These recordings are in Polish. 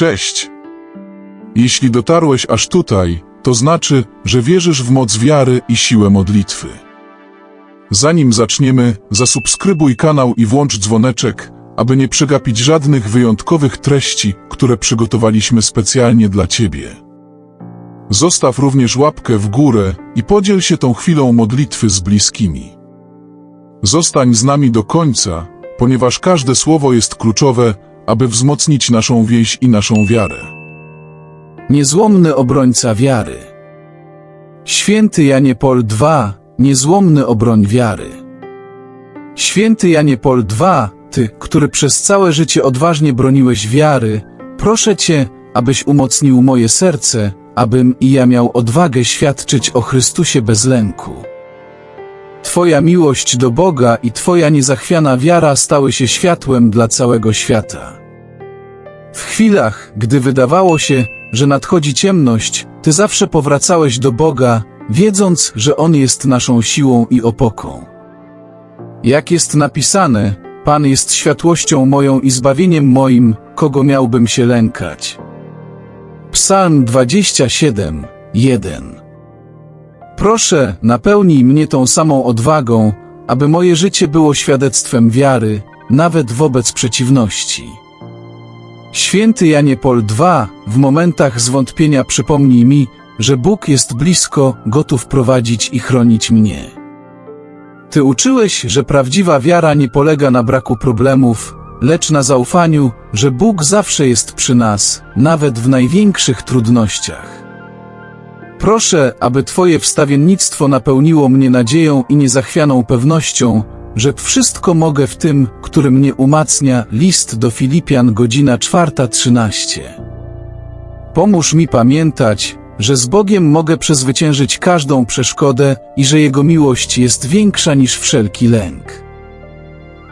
Cześć! Jeśli dotarłeś aż tutaj, to znaczy, że wierzysz w moc wiary i siłę modlitwy. Zanim zaczniemy, zasubskrybuj kanał i włącz dzwoneczek, aby nie przegapić żadnych wyjątkowych treści, które przygotowaliśmy specjalnie dla Ciebie. Zostaw również łapkę w górę i podziel się tą chwilą modlitwy z bliskimi. Zostań z nami do końca, ponieważ każde słowo jest kluczowe, aby wzmocnić naszą więź i naszą wiarę. Niezłomny obrońca wiary. Święty Janie Pol II, niezłomny obroń wiary. Święty Janie Pol II, ty, który przez całe życie odważnie broniłeś wiary, proszę cię, abyś umocnił moje serce, abym i ja miał odwagę świadczyć o Chrystusie bez lęku. Twoja miłość do Boga i Twoja niezachwiana wiara stały się światłem dla całego świata. W chwilach, gdy wydawało się, że nadchodzi ciemność, Ty zawsze powracałeś do Boga, wiedząc, że On jest naszą siłą i opoką. Jak jest napisane, Pan jest światłością moją i zbawieniem moim, kogo miałbym się lękać. Psalm 27, 1 Proszę, napełnij mnie tą samą odwagą, aby moje życie było świadectwem wiary, nawet wobec przeciwności. Święty Janie Pol II, w momentach zwątpienia przypomnij mi, że Bóg jest blisko, gotów prowadzić i chronić mnie. Ty uczyłeś, że prawdziwa wiara nie polega na braku problemów, lecz na zaufaniu, że Bóg zawsze jest przy nas, nawet w największych trudnościach. Proszę, aby Twoje wstawiennictwo napełniło mnie nadzieją i niezachwianą pewnością, że wszystko mogę w tym, który mnie umacnia. List do Filipian, godzina 4.13. Pomóż mi pamiętać, że z Bogiem mogę przezwyciężyć każdą przeszkodę i że Jego miłość jest większa niż wszelki lęk.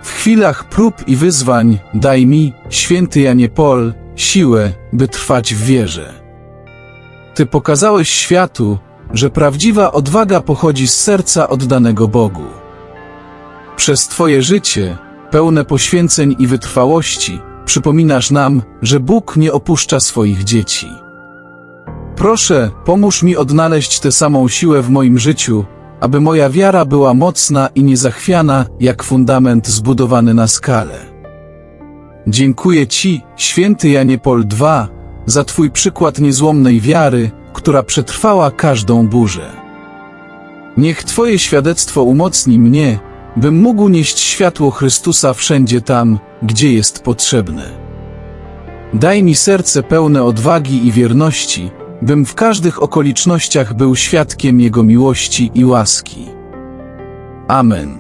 W chwilach prób i wyzwań daj mi, święty Janie Pol, siłę, by trwać w wierze. Ty pokazałeś światu, że prawdziwa odwaga pochodzi z serca oddanego Bogu. Przez Twoje życie, pełne poświęceń i wytrwałości, przypominasz nam, że Bóg nie opuszcza swoich dzieci. Proszę, pomóż mi odnaleźć tę samą siłę w moim życiu, aby moja wiara była mocna i niezachwiana, jak fundament zbudowany na skale. Dziękuję Ci, święty Janie Pol II, za Twój przykład niezłomnej wiary, która przetrwała każdą burzę. Niech Twoje świadectwo umocni mnie, bym mógł nieść światło Chrystusa wszędzie tam, gdzie jest potrzebne. Daj mi serce pełne odwagi i wierności, bym w każdych okolicznościach był świadkiem Jego miłości i łaski. Amen.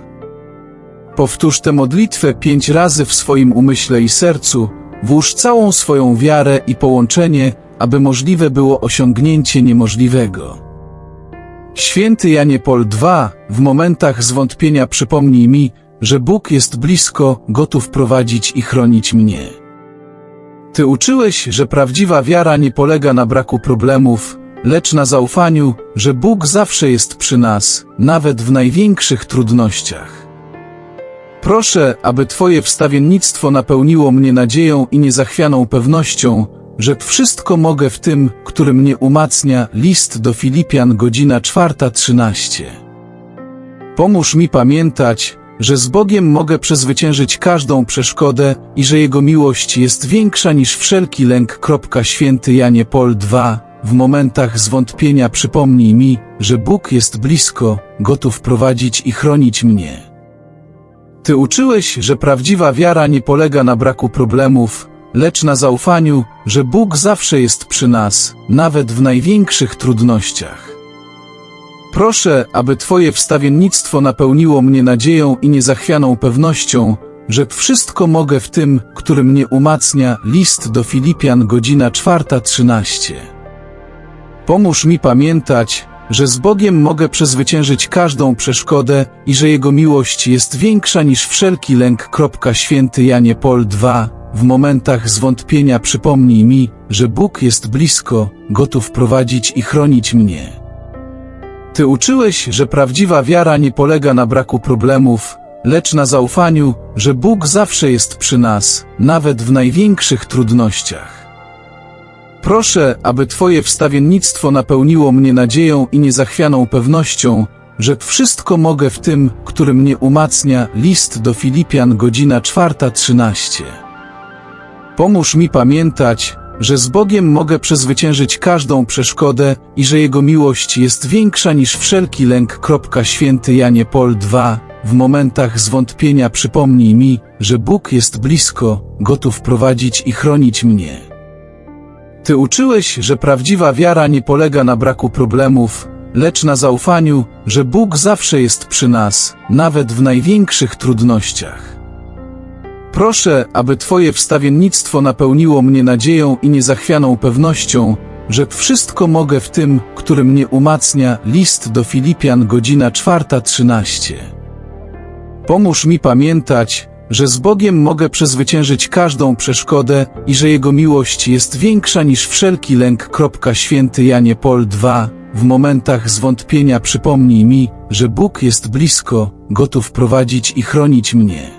Powtórz tę modlitwę pięć razy w swoim umyśle i sercu, włóż całą swoją wiarę i połączenie, aby możliwe było osiągnięcie niemożliwego. Święty Janie Pol II, w momentach zwątpienia przypomnij mi, że Bóg jest blisko, gotów prowadzić i chronić mnie. Ty uczyłeś, że prawdziwa wiara nie polega na braku problemów, lecz na zaufaniu, że Bóg zawsze jest przy nas, nawet w największych trudnościach. Proszę, aby Twoje wstawiennictwo napełniło mnie nadzieją i niezachwianą pewnością, że wszystko mogę w tym, który mnie umacnia. List do Filipian, godzina 4.13. Pomóż mi pamiętać, że z Bogiem mogę przezwyciężyć każdą przeszkodę i że Jego miłość jest większa niż wszelki lęk. Święty Janie Pol II, w momentach zwątpienia przypomnij mi, że Bóg jest blisko, gotów prowadzić i chronić mnie. Ty uczyłeś, że prawdziwa wiara nie polega na braku problemów, lecz na zaufaniu, że Bóg zawsze jest przy nas, nawet w największych trudnościach. Proszę, aby Twoje wstawiennictwo napełniło mnie nadzieją i niezachwianą pewnością, że wszystko mogę w tym, który mnie umacnia. List do Filipian, godzina 4.13. Pomóż mi pamiętać, że z Bogiem mogę przezwyciężyć każdą przeszkodę i że Jego miłość jest większa niż wszelki lęk. Święty Janie Pol II, w momentach zwątpienia przypomnij mi, że Bóg jest blisko, gotów prowadzić i chronić mnie. Ty uczyłeś, że prawdziwa wiara nie polega na braku problemów, lecz na zaufaniu, że Bóg zawsze jest przy nas, nawet w największych trudnościach. Proszę, aby Twoje wstawiennictwo napełniło mnie nadzieją i niezachwianą pewnością, że wszystko mogę w tym, który mnie umacnia. List do Filipian, godzina 4.13. Pomóż mi pamiętać, że z Bogiem mogę przezwyciężyć każdą przeszkodę i że Jego miłość jest większa niż wszelki lęk. Święty Janie Pol II. W momentach zwątpienia przypomnij mi, że Bóg jest blisko, gotów prowadzić i chronić mnie. Ty uczyłeś, że prawdziwa wiara nie polega na braku problemów, lecz na zaufaniu, że Bóg zawsze jest przy nas, nawet w największych trudnościach. Proszę, aby Twoje wstawiennictwo napełniło mnie nadzieją i niezachwianą pewnością, że wszystko mogę w tym, który mnie umacnia. List do Filipian, godzina 4.13. Pomóż mi pamiętać, że z Bogiem mogę przezwyciężyć każdą przeszkodę i że Jego miłość jest większa niż wszelki lęk. Święty Janie Pol II. W momentach zwątpienia przypomnij mi, że Bóg jest blisko, gotów prowadzić i chronić mnie.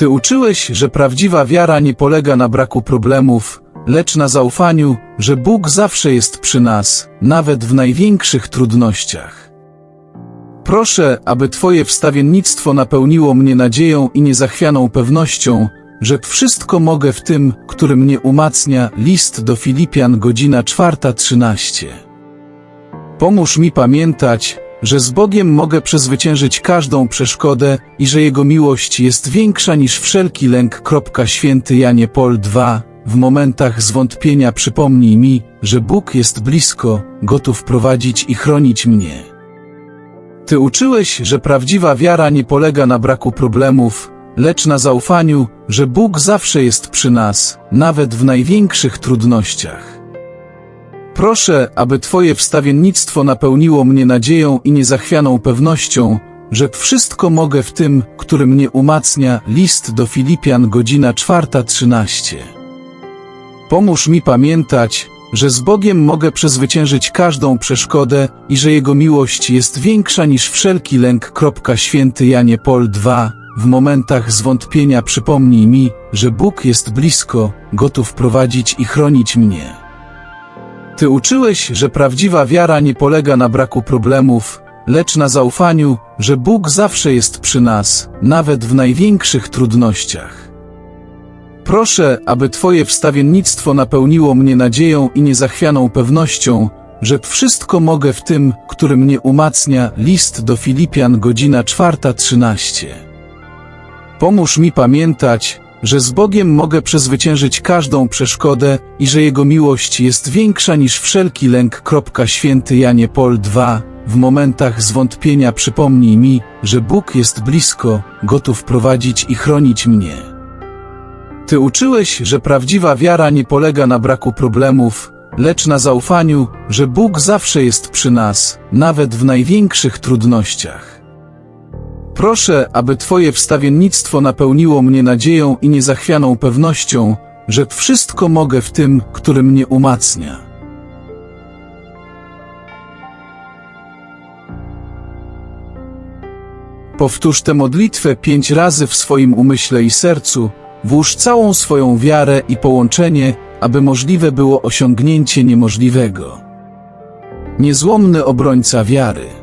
Ty uczyłeś, że prawdziwa wiara nie polega na braku problemów, lecz na zaufaniu, że Bóg zawsze jest przy nas, nawet w największych trudnościach. Proszę, aby Twoje wstawiennictwo napełniło mnie nadzieją i niezachwianą pewnością, że wszystko mogę w tym, który mnie umacnia. List do Filipian, godzina 4.13. Pomóż mi pamiętać, że z Bogiem mogę przezwyciężyć każdą przeszkodę i że Jego miłość jest większa niż wszelki lęk. Święty Janie Pol II. W momentach zwątpienia przypomnij mi, że Bóg jest blisko, gotów prowadzić i chronić mnie. Ty uczyłeś, że prawdziwa wiara nie polega na braku problemów, lecz na zaufaniu, że Bóg zawsze jest przy nas, nawet w największych trudnościach. Proszę, aby Twoje wstawiennictwo napełniło mnie nadzieją i niezachwianą pewnością, że wszystko mogę w tym, który mnie umacnia. List do Filipian, godzina 4.13. Pomóż mi pamiętać, że z Bogiem mogę przezwyciężyć każdą przeszkodę i że Jego miłość jest większa niż wszelki lęk. Święty Janie Pol II. W momentach zwątpienia przypomnij mi, że Bóg jest blisko, gotów prowadzić i chronić mnie. Ty uczyłeś, że prawdziwa wiara nie polega na braku problemów, lecz na zaufaniu, że Bóg zawsze jest przy nas, nawet w największych trudnościach. Proszę, aby Twoje wstawiennictwo napełniło mnie nadzieją i niezachwianą pewnością, że wszystko mogę w tym, który mnie umacnia. List do Filipian, godzina 4.13. Pomóż mi pamiętać, że z Bogiem mogę przezwyciężyć każdą przeszkodę i że Jego miłość jest większa niż wszelki lęk. Święty Janie Pol II. W momentach zwątpienia przypomnij mi, że Bóg jest blisko, gotów prowadzić i chronić mnie. Ty uczyłeś, że prawdziwa wiara nie polega na braku problemów, lecz na zaufaniu, że Bóg zawsze jest przy nas, nawet w największych trudnościach. Proszę, aby Twoje wstawiennictwo napełniło mnie nadzieją i niezachwianą pewnością, że wszystko mogę w tym, który mnie umacnia. Powtórz tę modlitwę pięć razy w swoim umyśle i sercu, włóż całą swoją wiarę i połączenie, aby możliwe było osiągnięcie niemożliwego. Niezłomny obrońca wiary.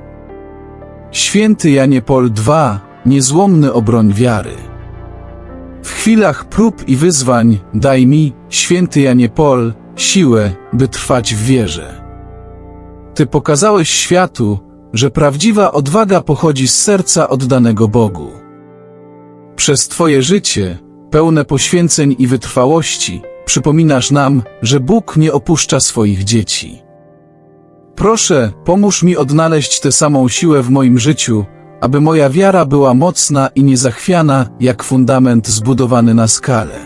Święty Janie Pol II, niezłomny obroń wiary. W chwilach prób i wyzwań daj mi, święty Janie Pol, siłę, by trwać w wierze. Ty pokazałeś światu, że prawdziwa odwaga pochodzi z serca oddanego Bogu. Przez Twoje życie, pełne poświęceń i wytrwałości, przypominasz nam, że Bóg nie opuszcza swoich dzieci. Proszę, pomóż mi odnaleźć tę samą siłę w moim życiu, aby moja wiara była mocna i niezachwiana, jak fundament zbudowany na skale.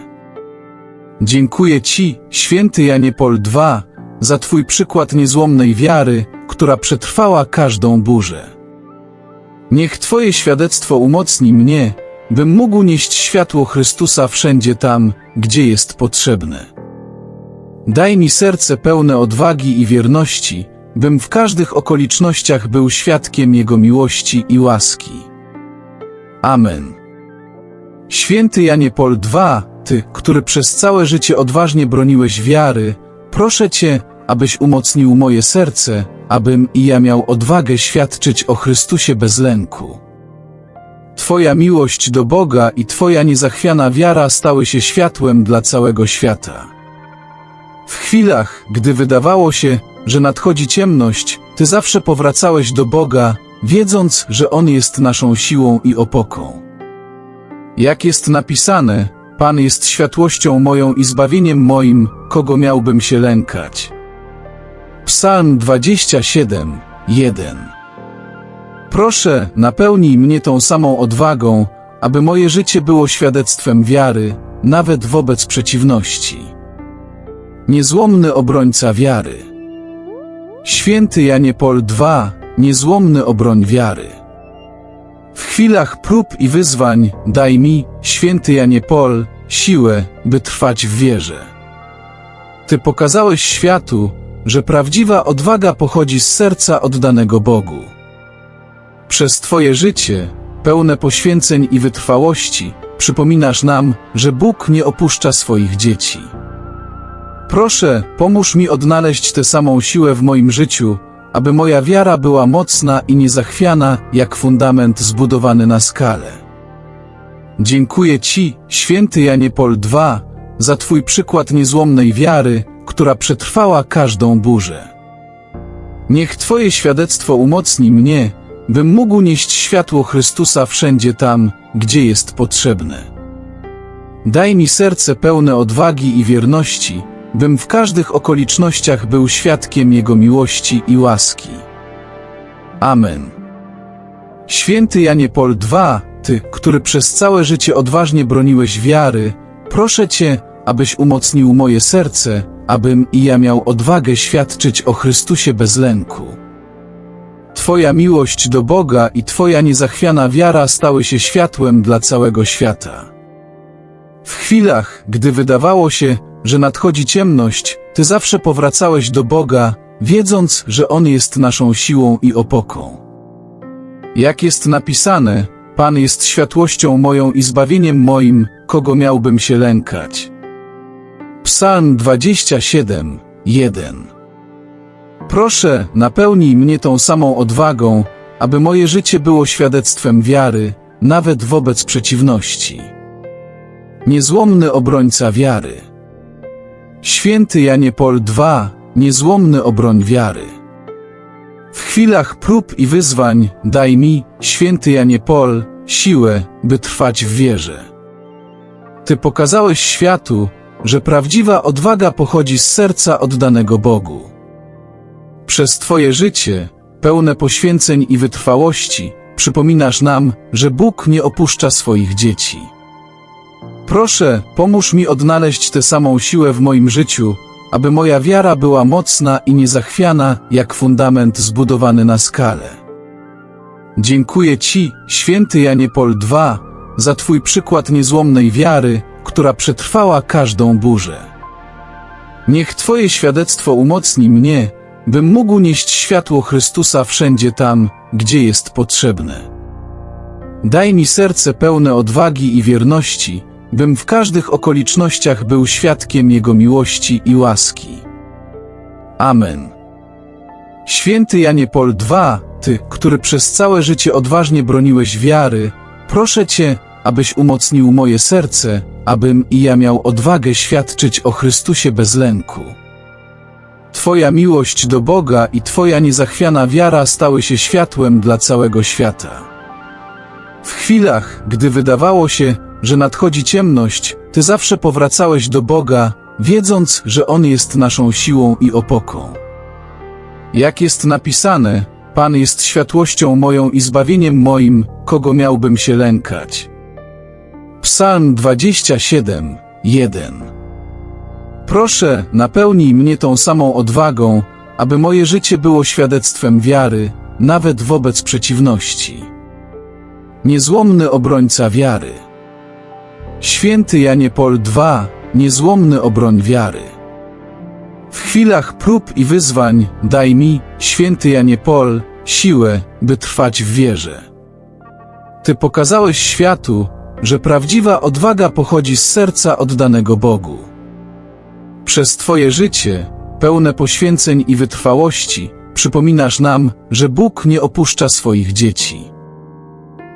Dziękuję Ci, święty Janie Pol II, za Twój przykład niezłomnej wiary, która przetrwała każdą burzę. Niech Twoje świadectwo umocni mnie, bym mógł nieść światło Chrystusa wszędzie tam, gdzie jest potrzebne. Daj mi serce pełne odwagi i wierności, bym w każdych okolicznościach był świadkiem Jego miłości i łaski. Amen. Święty Janie Pol II, Ty, który przez całe życie odważnie broniłeś wiary, proszę Cię, abyś umocnił moje serce, abym i ja miał odwagę świadczyć o Chrystusie bez lęku. Twoja miłość do Boga i Twoja niezachwiana wiara stały się światłem dla całego świata. W chwilach, gdy wydawało się, że nadchodzi ciemność, Ty zawsze powracałeś do Boga, wiedząc, że On jest naszą siłą i opoką. Jak jest napisane, Pan jest światłością moją i zbawieniem moim, kogo miałbym się lękać. Psalm 27, 1 Proszę, napełnij mnie tą samą odwagą, aby moje życie było świadectwem wiary, nawet wobec przeciwności. Niezłomny obrońca wiary. Święty Janie Pol II, niezłomny obroń wiary. W chwilach prób i wyzwań daj mi, święty Janie Pol, siłę, by trwać w wierze. Ty pokazałeś światu, że prawdziwa odwaga pochodzi z serca oddanego Bogu. Przez Twoje życie, pełne poświęceń i wytrwałości, przypominasz nam, że Bóg nie opuszcza swoich dzieci. Proszę, pomóż mi odnaleźć tę samą siłę w moim życiu, aby moja wiara była mocna i niezachwiana, jak fundament zbudowany na skale. Dziękuję Ci, święty Janie Pol II, za Twój przykład niezłomnej wiary, która przetrwała każdą burzę. Niech Twoje świadectwo umocni mnie, bym mógł nieść światło Chrystusa wszędzie tam, gdzie jest potrzebne. Daj mi serce pełne odwagi i wierności, bym w każdych okolicznościach był świadkiem Jego miłości i łaski. Amen. Święty Janie Pol II, Ty, który przez całe życie odważnie broniłeś wiary, proszę Cię, abyś umocnił moje serce, abym i ja miał odwagę świadczyć o Chrystusie bez lęku. Twoja miłość do Boga i Twoja niezachwiana wiara stały się światłem dla całego świata. W chwilach, gdy wydawało się, że nadchodzi ciemność, Ty zawsze powracałeś do Boga, wiedząc, że On jest naszą siłą i opoką. Jak jest napisane, Pan jest światłością moją i zbawieniem moim, kogo miałbym się lękać. Psalm 27, 1 Proszę, napełnij mnie tą samą odwagą, aby moje życie było świadectwem wiary, nawet wobec przeciwności. Niezłomny obrońca wiary. Święty Janie Pol II, niezłomny obroń wiary. W chwilach prób i wyzwań daj mi, święty Janie Pol, siłę, by trwać w wierze. Ty pokazałeś światu, że prawdziwa odwaga pochodzi z serca oddanego Bogu. Przez Twoje życie, pełne poświęceń i wytrwałości, przypominasz nam, że Bóg nie opuszcza swoich dzieci. Proszę, pomóż mi odnaleźć tę samą siłę w moim życiu, aby moja wiara była mocna i niezachwiana, jak fundament zbudowany na skale. Dziękuję Ci, święty Janie Pol II, za Twój przykład niezłomnej wiary, która przetrwała każdą burzę. Niech Twoje świadectwo umocni mnie, bym mógł nieść światło Chrystusa wszędzie tam, gdzie jest potrzebne. Daj mi serce pełne odwagi i wierności, bym w każdych okolicznościach był świadkiem Jego miłości i łaski. Amen. Święty Janie Pol II, Ty, który przez całe życie odważnie broniłeś wiary, proszę Cię, abyś umocnił moje serce, abym i ja miał odwagę świadczyć o Chrystusie bez lęku. Twoja miłość do Boga i Twoja niezachwiana wiara stały się światłem dla całego świata. W chwilach, gdy wydawało się, że nadchodzi ciemność, Ty zawsze powracałeś do Boga, wiedząc, że On jest naszą siłą i opoką. Jak jest napisane, Pan jest światłością moją i zbawieniem moim, kogo miałbym się lękać. Psalm 27, 1 Proszę, napełnij mnie tą samą odwagą, aby moje życie było świadectwem wiary, nawet wobec przeciwności. Niezłomny obrońca wiary. Święty Janie Pol II, niezłomny obroń wiary. W chwilach prób i wyzwań daj mi, święty Janie Pol, siłę, by trwać w wierze. Ty pokazałeś światu, że prawdziwa odwaga pochodzi z serca oddanego Bogu. Przez Twoje życie, pełne poświęceń i wytrwałości, przypominasz nam, że Bóg nie opuszcza swoich dzieci.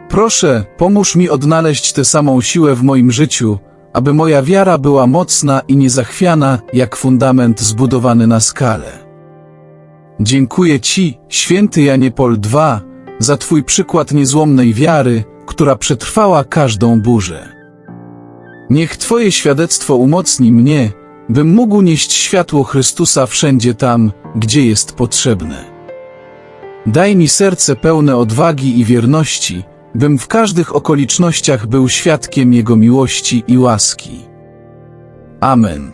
Proszę, pomóż mi odnaleźć tę samą siłę w moim życiu, aby moja wiara była mocna i niezachwiana jak fundament zbudowany na skale. Dziękuję Ci, święty Janie Pol II, za Twój przykład niezłomnej wiary, która przetrwała każdą burzę. Niech Twoje świadectwo umocni mnie, bym mógł nieść światło Chrystusa wszędzie tam, gdzie jest potrzebne. Daj mi serce pełne odwagi i wierności, bym w każdych okolicznościach był świadkiem Jego miłości i łaski. Amen.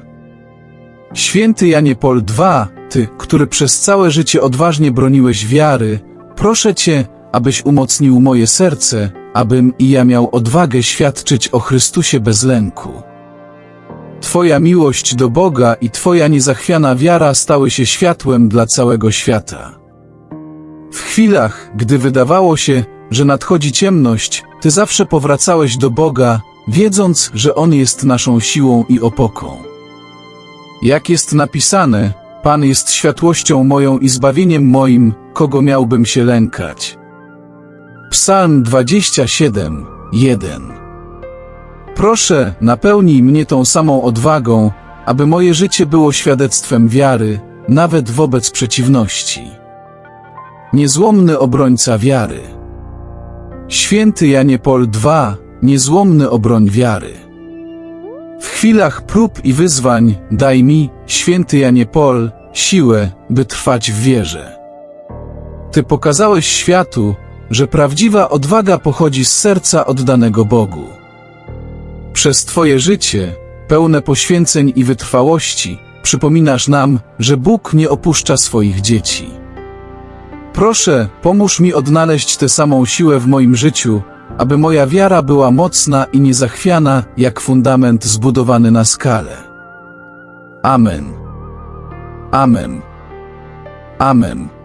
Święty Janie Pol II, Ty, który przez całe życie odważnie broniłeś wiary, proszę Cię, abyś umocnił moje serce, abym i ja miał odwagę świadczyć o Chrystusie bez lęku. Twoja miłość do Boga i Twoja niezachwiana wiara stały się światłem dla całego świata. W chwilach, gdy wydawało się, że nadchodzi ciemność, Ty zawsze powracałeś do Boga, wiedząc, że On jest naszą siłą i opoką. Jak jest napisane, Pan jest światłością moją i zbawieniem moim, kogo miałbym się lękać. Psalm 27, 1 Proszę, napełnij mnie tą samą odwagą, aby moje życie było świadectwem wiary, nawet wobec przeciwności. Niezłomny obrońca wiary. Święty Janie Pol II, niezłomny obroń wiary. W chwilach prób i wyzwań daj mi, święty Janie Pol, siłę, by trwać w wierze. Ty pokazałeś światu, że prawdziwa odwaga pochodzi z serca oddanego Bogu. Przez Twoje życie, pełne poświęceń i wytrwałości, przypominasz nam, że Bóg nie opuszcza swoich dzieci. Proszę, pomóż mi odnaleźć tę samą siłę w moim życiu, aby moja wiara była mocna i niezachwiana jak fundament zbudowany na skale. Amen. Amen. Amen.